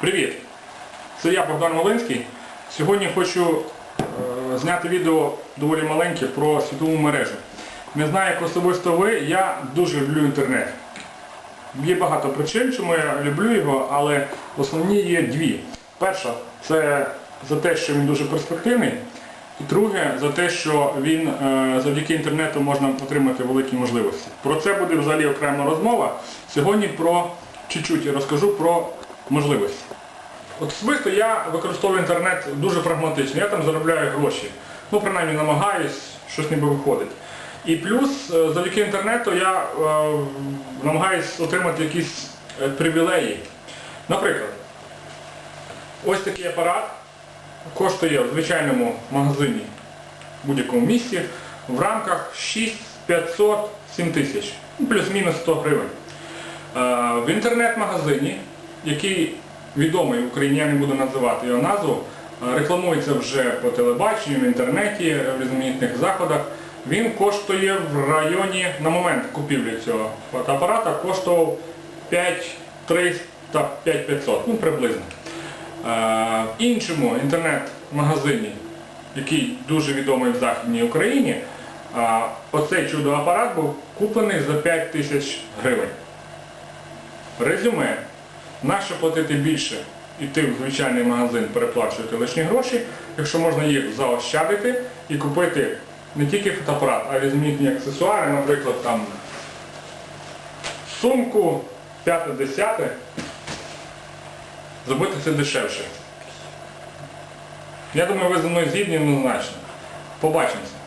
Привіт! Це я Богдан Волинський. Сьогодні хочу е, зняти відео доволі маленьке про світову мережу. Не знаю, як особисто ви, я дуже люблю інтернет. Є багато причин, чому я люблю його, але основні є дві. Перша це за те, що він дуже перспективний. І друге, за те, що він е, завдяки інтернету можна отримати великі можливості. Про це буде взагалі окрема розмова. Сьогодні про чуть-чуть я розкажу про можливості. Особисто я використовую інтернет дуже прагматично, я там заробляю гроші. Ну, принаймні намагаюсь, щось ніби виходить. І плюс, е, завдяки інтернету я е, намагаюсь отримати якісь е, привілеї. Наприклад, ось такий апарат коштує в звичайному магазині в будь-якому місці в рамках 6 500 7 тисяч, ну, плюс-мінус 100 гривень. Е, В інтернет-магазині, який відомий в Україні, я не буду називати його назву, е, рекламується вже по телебаченню, в інтернеті, е, в різноманітних заходах. Він коштує в районі, на момент купівлі цього фотоапарата, коштував 5300 5500, ну приблизно. Е, В іншому інтернет-магазині, який дуже відомий в Західній Україні, оцей чудо-апарат був куплений за 5 тисяч гривень. Резюме. Нащо платити більше, йти в звичайний магазин, переплачувати лишні гроші, якщо можна їх заощадити і купити не тільки фотоапарат, а різноманітні аксесуари, наприклад, там сумку, п'яте-десяте, зробити це дешевше. Я думаю, ви зі мною згідні однозначно. Побачимося.